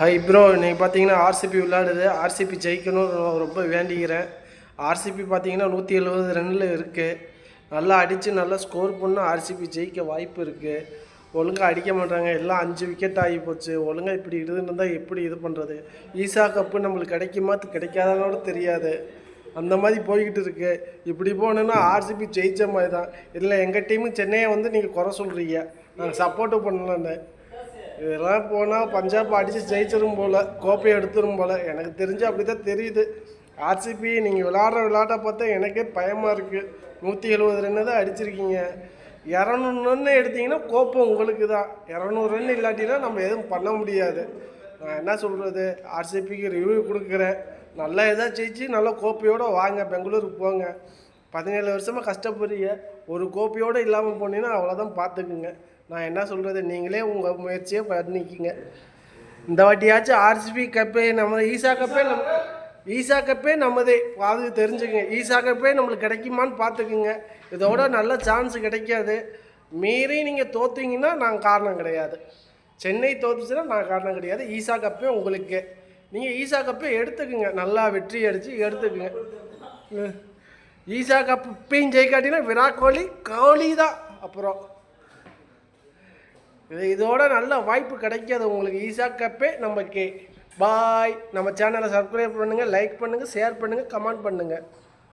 Hi bro இன்னைக்கு பார்த்தீங்கன்னா RCB விளையாடுது. ஆர்சிபி ஜெயிக்கணும்னு ரொம்ப வேண்டிக்கிறேன். ஆர்சிபி பார்த்தீங்கன்னா நூற்றி எழுபது ரன்னில் இருக்குது நல்லா அடித்து நல்லா ஸ்கோர் பண்ணால் ஆர்சிபி ஜெயிக்க வாய்ப்பு இருக்குது ஒழுங்காக அடிக்க மாட்டாங்க. எல்லாம் அஞ்சு விக்கெட் ஆகி போச்சு. ஒழுங்காக இப்படி இருந்தால் எப்படி இது பண்ணுறது ஈசா கப்பு நம்மளுக்கு கிடைக்குமா? கிடைக்காதான்னு தெரியாது. அந்த மாதிரி போய்கிட்டு இருக்கு. இப்படி போனோன்னா ஆர்சிபி ஜெயிச்ச மாதிரி தான். இதில் எங்கள் டீமு சென்னையை வந்து நீங்கள் குறை சொல்கிறீங்க நாங்கள் சப்போர்ட்டும் பண்ணலன்னு. இதெல்லாம் போனால் பஞ்சாப் அடித்து ஜெயிச்சிடும் போல் கோப்பையை எடுத்துரும் போல். எனக்கு தெரிஞ்சு அப்படி தான் தெரியுது. ஆர்சிபி நீங்கள் விளாட்ற விளாட்டை பார்த்தா எனக்கே பயமாக இருக்குது நூற்றி எழுபது ரன்னு தான் அடிச்சிருக்கீங்க. இரநூறு ரன்னு எடுத்தீங்கன்னா கோப்பம் உங்களுக்கு தான் இரநூறு ரன் இல்லாட்டினா நம்ம எதுவும் பண்ண முடியாது. நான் என்ன சொல்கிறது ஆர்சிபிக்கு ரிவ்யூ கொடுக்குறேன். நல்லா எதாவது ஜெயிச்சு நல்லா கோப்பையோடு வாங்க பெங்களூருக்கு போங்க. பதினேழு வருஷமாக கஷ்டப்படுறீங்க. ஒரு கோப்பையோடு இல்லாமல் போனீங்கன்னா அவ்வளோதான் பார்த்துக்குங்க நான் என்ன சொல்கிறது நீங்களே உங்கள் முயற்சியை பண்ணிக்கிங்க. இந்த வாட்டியாச்சும் ஆர்சிபி கப்பே நம்ம ஈசா கப்பே நம்ம ஈசா கப்பே நம்மதே. அது தெரிஞ்சுங்க ஈசா கப்பே நம்மளுக்கு கிடைக்குமான்னு பார்த்துக்குங்க. இதோட நல்ல சான்ஸ் கிடைக்காது. மீறி நீங்கள் தோத்தீங்கன்னா நான் காரணம் கிடையாது. சென்னை தோத்துச்சுன்னா நான் காரணம் கிடையாது. ஈசா கப்பே உங்களுக்கு. நீங்கள் ஈசா கப்பே எடுத்துக்குங்க. நல்லா வெற்றி அடித்து எடுத்துக்குங்க. ம். ஈசா கப் இப்பயும் ஜெயிக்காட்டினா விராட் கோலி கோலி தான் அப்புறம். இது இதோட நல்ல வாய்ப்பு கிடைக்காது. உங்களுக்கு ஈசா கப்பே. நம்ம கே பாய். நம்ம சேனலை சப்ஸ்கிரைப் பண்ணுங்கள் லைக் பண்ணுங்கள் ஷேர் பண்ணுங்கள் கமெண்ட் பண்ணுங்கள்